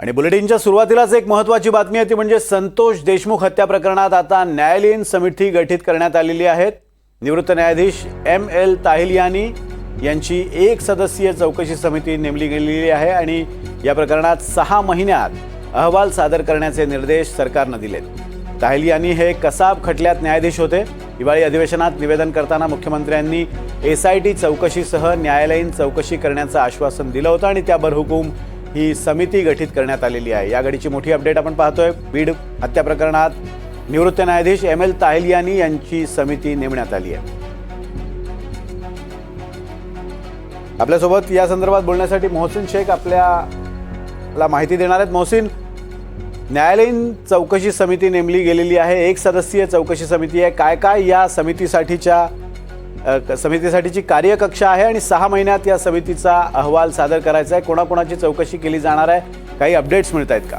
आणि बुलेटिनच्या सुरुवातीलाच एक महत्त्वाची बातमी आहे ती म्हणजे संतोष देशमुख हत्या प्रकरणात आता न्यायालयीन समिती गठीत करण्यात आलेली आहेत. निवृत्त न्यायाधीश एम एल ताहिलियानी यांची एक सदस्यीय चौकशी समिती नेमली गेलेली आहे आणि या प्रकरणात सहा महिन्यात अहवाल सादर करण्याचे निर्देश सरकारनं दिलेत. ताहिलियानी हे कसाब खटल्यात न्यायाधीश होते. हिवाळी अधिवेशनात निवेदन करताना मुख्यमंत्र्यांनी एस आय टी चौकशीसह न्यायालयीन चौकशी करण्याचं आश्वासन दिलं होतं आणि त्या बरहुकूम ही समिती गठीत करण्यात आलेली आहे. या घडीची मोठी अपडेट आपण पाहतोय. बीड हत्या प्रकरणात निवृत्त न्यायाधीश एम एल ताहिलियानी यांची समिती नेमण्यात आली आहे. आपल्यासोबत या संदर्भात बोलण्यासाठी मोहसिन शेख आपल्याला माहिती देणार आहेत. मोहसिन न्यायालयीन चौकशी समिती नेमली गेलेली आहे. एक सदस्यीय चौकशी समिती आहे. काय काय या समितीसाठीच्या समितीसाठीची कार्यकक्षा आहे आणि सहा महिन्यात या समितीचा अहवाल सादर करायचा आहे. कोणाकोणाची चौकशी केली जाणार आहे? काही अपडेट्स मिळत आहेत का?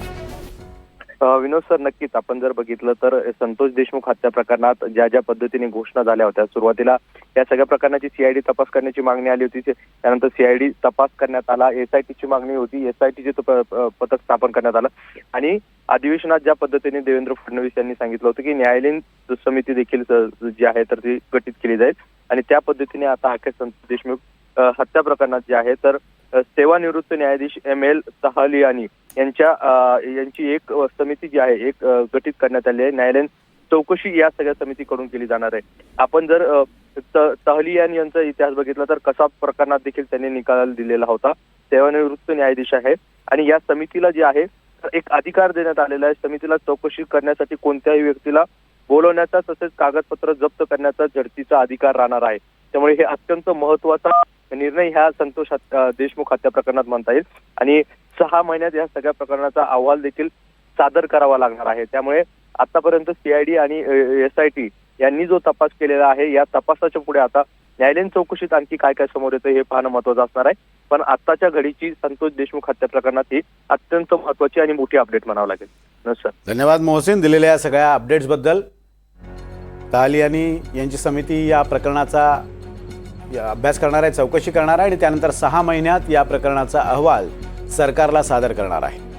विनोद सर नक्कीच. आपण जर बघितलं तर संतोष देशमुख हत्या प्रकरणात ज्या ज्या पद्धतीने घोषणा झाल्या होत्या सुरुवातीला या सगळ्या प्रकरणाची सीआयडी तपास करण्याची मागणी आली होती. त्यानंतर सीआयडी तपास करण्यात आला एसआयटीची मागणी होती एसआयटीचे पथक स्थापन करण्यात आलं. आणि अधिवेशनात ज्या पद्धतीने देवेंद्र फडणवीस यांनी सांगितलं होतं की न्यायालयीन समिती देखील जी आहे तर ती गठीत केली जाईल. आणि त्या पद्धतीने आता अखेर संतोष देशमुख हत्या प्रकरणात जे आहे तर सेवानिवृत्त न्यायाधीश एम एल सहालियानी यांच्या यांची एक समिती जी आहे एक गठीत करण्यात आली आहे. न्यायालयीन चौकशी या सगळ्या समितीकडून केली जाणार आहे. आपण जर तहलियान यांचा इतिहास बघितला तर कसा प्रकरणात देखील त्यांनी निकाल दिलेला होता. सेवानिवृत्त न्यायाधीश आहे. आणि या समितीला जे आहे एक अधिकार देण्यात आलेला आहे. समितीला चौकशी करण्यासाठी कोणत्याही व्यक्तीला बोलवण्याचा तसेच कागदपत्र जप्त करण्याचा झडतीचा अधिकार राहणार आहे. त्यामुळे हे अत्यंत महत्त्वाचा निर्णय ह्या संतोष देशमुख हत्या प्रकरणात म्हणता येईल. आणि सहा महिन्यात या सगळ्या प्रकरणाचा अहवाल देखील सादर करावा लागणार आहे. त्यामुळे आतापर्यंत सीआयडी आणि एस आय टी यांनी जो तपास केलेला आहे या तपासाच्या पुढे आता न्यायालयीन चौकशीत आणखी काय काय समोर येतं हे पाहणं महत्वाचं असणार आहे. पण आताच्या घडीची संतोष देशमुख हत्या प्रकरणात ही अत्यंत महत्वाची आणि मोठी अपडेट म्हणावं लागेल. नमस्कार. धन्यवाद मोहसिन. दिलेल्या सगळ्या अपडेट्सबद्दल. तालियानी यांची समिती या प्रकरणाचा अभ्यास करणार आहे चौकशी करणार आहे आणि त्यानंतर सहा महिन्यात या प्रकरणाचा अहवाल सरकारला सादर करणार आहे.